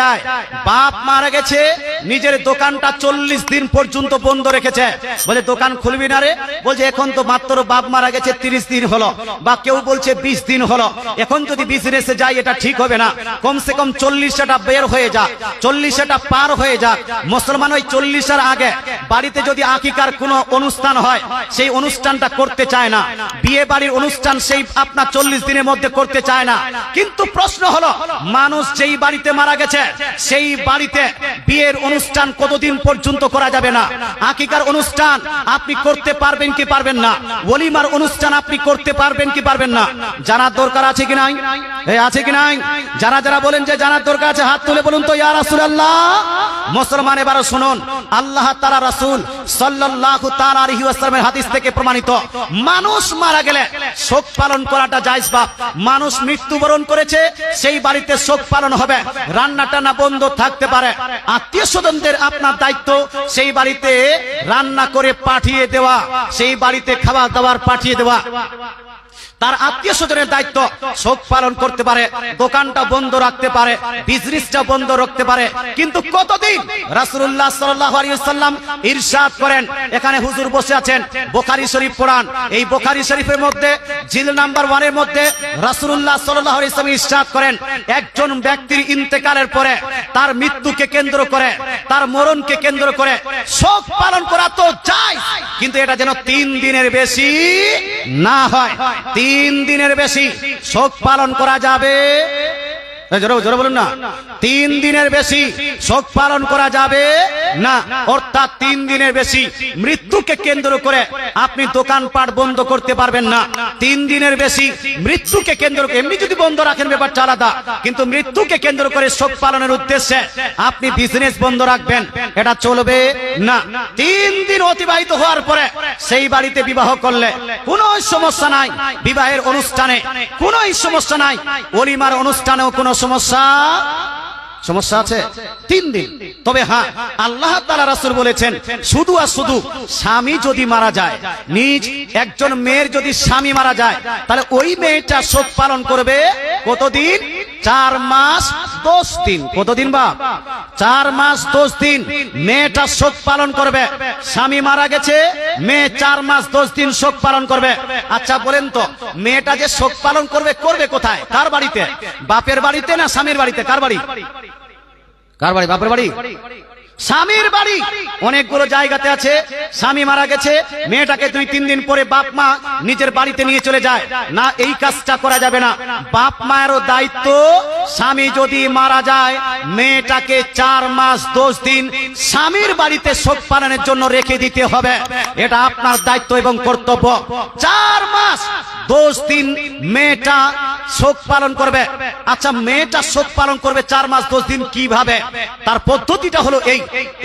যায়। বাপ মারা গেছে, নিজের দোকানটা চল্লিশ দিন পর্যন্ত বন্ধ রেখেছে। বলে, দোকান খুলবি না রে? বলছে, এখন তো মাত্র বাপ মারা গেছে, তিরিশ দিন হলো বা কেউ বলছে বিশ দিন হলো। এখন যদি বিজনেসে যাই, এটা ঠিক হবে না। কমসে কম চল্লিশটা বের হয়ে যাক চল্লিশটা পার হয়ে যাক মুসলমান ওই চল্লিশের আগে বাড়িতে যদি আকিকার কোনো অনুষ্ঠান হয়, সেই অনুষ্ঠানটা করতে চায় না। বিয়ে বাড়ির অনুষ্ঠান সেই আপনার চল্লিশ দিনের মধ্যে করতে চায় না। কিন্তু প্রশ্ন হলো, মানুষ যেই বাড়িতে মারা গেছে সেই বাড়িতে বিয়ের অনুষ্ঠান কতদিন পর্যন্ত করা যাবে না? আকিকার অনুষ্ঠান আপনি করতে পারবেন কি পারবেন না? ওলিমার অনুষ্ঠান আপনি করতে পারবেন কি পারবেন না? জানার দরকার আছে কি নাই? আছে কি নাই? যারা যারা বলেন যে জানার দরকার আছে, হাত তুলে বলুন তো, ইয়া রাসূলুল্লাহ। মুসলমান, এবার শুনুন। আল্লাহ তাআলা রাসূল সাল্লাল্লাহু তাআলা হাদিস থেকে প্রমাণিত। মানুষ মারা গেলে শোক পালন করাটা জায়েজ বা মানুষ মৃত্যুবরণ করেছে, সেই বাড়িতে শোক পালন হবে। রান্না টান্না বন্ধ থাকতে পারে। আত্মীয় স্বজনদের আপনার দায়িত্ব, সেই বাড়িতে রান্না করে পাঠিয়ে দেওয়া, সেই বাড়িতে খাবার দাবার পাঠিয়ে দেওয়া। তার আত্মীয় স্বজনের দায়িত্ব, শোক পালন করতে পারে, দোকানটা বন্ধ রাখতে পারে বিজনেসটা বন্ধ রাখতে পারে। কিন্তু কতদিন? আলাইহি ওয়াসাল্লাম ইরশাদ করেন, এখানে হুজুর বসে আছেন, বোখারি শরীফ পড়ান। এই বোখারি শরীফের মধ্যে, জিল নাম্বার 1 এর মধ্যে রাসূলুল্লাহ সাল্লাল্লাহু ইসলাম ইরশাদ করেন। একজন ব্যক্তির ইন্তেকালের পরে তার মৃত্যুকে কেন্দ্র করে, তার মরণকে কেন্দ্র করে, শোক পালন করা তো চাই কিন্তু এটা যেন তিন দিনের বেশি না হয়। তিন দিনের বেশি শোক পালন করা যাবে জোরে জোরে বলুন তিন দিনের বেশি শোক পালন করা যাবে না। অর্থাৎ তিন দিনের বেশি মৃত্যুকে কেন্দ্র করে আপনি দোকানপাট বন্ধ করতে পারবেন না। তিন দিনের বেশি মৃত্যুকে কেন্দ্র করে এমনি যদি বন্ধ রাখেন, ব্যাপারটা আলাদা। কিন্তু মৃত্যুকে কেন্দ্র করে শোক পালনের উদ্দেশ্যে আপনি বিজনেস বন্ধ রাখবেন। এটা চলবে না। তিন দিন অতিবাহিত হওয়ার পরে সেই বাড়িতে বিবাহ করলে কোনো সমস্যা নাই। বিবাহের অনুষ্ঠানে কোনো সমস্যা নাই। অলিমার অনুষ্ঠানেও কোনো সমস্যা? সমস্যা আছে? তিন দিন। তবে হ্যাঁ আল্লাহ তালা রাসুল বলেছেন, শুধু আর শুধু স্বামী যদি মারা যায়, নিজ একজন মেয়ের যদি স্বামী মারা যায়, তাহলে ওই মেয়েটা শোক পালন করবে কতদিন? চার মাস দশ দিন। কতদিন বা চার মাস দশ দিন। মেয়েটা শোক পালন করবে। স্বামী মারা গেছে, মেয়ে চার মাস দশ দিন শোক পালন করবে। আচ্ছা বলেন তো, মেয়েটা যে শোক পালন করবে করবে কোথায়? কার বাড়িতে? বাপের বাড়িতে না স্বামীর বাড়িতে? কার বাড়ি? কার বাড়ি? বাপের বাড়ি? স্বামীর বাড়ি। অনেকগুলো জায়গাতে আছে। স্বামী মারা গেছে। মেয়েটাকে দুই তিন দিন পরে বাপ মা নিজের বাড়িতে নিয়ে চলে যায়। না, এই কাজটা করা যাবে না। বাপ মায়েরও দায়িত্ব, স্বামী যদি মারা যায়, মেয়েটাকে চার মাস, দশ দিন স্বামীর বাড়িতে শোক পালনের জন্য রেখে দিতে হবে। এটা আপনার দায়িত্ব এবং কর্তব্য। চার মাস দশ দিন মেয়েটা শোক পালন করবে। আচ্ছা মেয়েটা শোক পালন করবে চার মাস দশ দিন কীভাবে? তার পদ্ধতিটা হলো এই।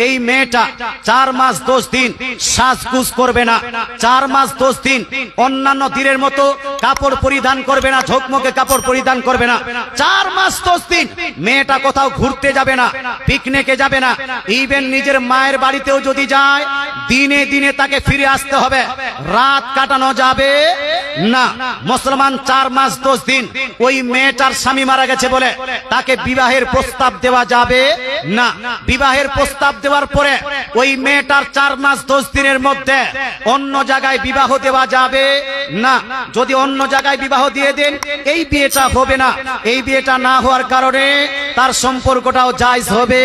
এই মেয়েটা চার মাস দশ দিন সাজগুজ করবে না। চার মাস দশ দিন অন্যান্য দিনের মতো কাপড় পরিধান করবে না, ঝকমকে কাপড় পরিধান করবে না। চার মাস দশ দিন মেয়েটা কোথাও ঘুরতে যাবে না পিকনিকে যাবে না। ইভেন নিজের মায়ের বাড়িতেও যদি যায়, দিনে দিনে তাকে ফিরে আসতে হবে। রাত কাটানো যাবে না। মুসলমান চার মাস দশ দিন ওই মেয়েটার স্বামী মারা গেছে বলে তাকে বিবাহের প্রস্তাব দেওয়া যাবে না। বিবাহের প্রস্তাব দেওয়ার পরে ওই মেয়েটার চার মাস দশ দিনের মধ্যে অন্য জায়গায় বিবাহ দেওয়া যাবে? না। যদি অন্য জায়গায় বিবাহ দিয়ে দেন, এই বিয়েটা হবে না। এই বিয়েটা না হওয়ার কারণে তার সম্পর্কটাও জায়জ হবে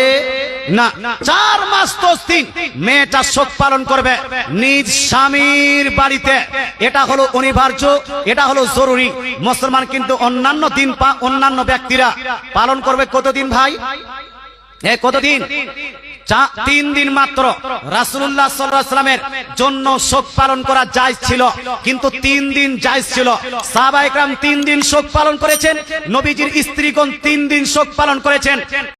না। চার মাস দশ দিন মেয়েটা শোক পালন করবে নিজ স্বামীর বাড়িতে। এটা হলো অনিবার্য, এটা হলো জরুরি। মুসলমান কিন্তু অন্যান্য দিন অন্যান্য ব্যক্তিরা পালন করবে কতদিন ভাই? কতদিন? তিন দিন মাত্র রাসুল্লাহ সাল্লামের জন্য শোক পালন করা জায়জ ছিল, কিন্তু তিন দিন জায়জ ছিল। সাহাবা তিন দিন শোক পালন করেছেন, নবীজির স্ত্রীগণ তিন দিন শোক পালন করেছেন।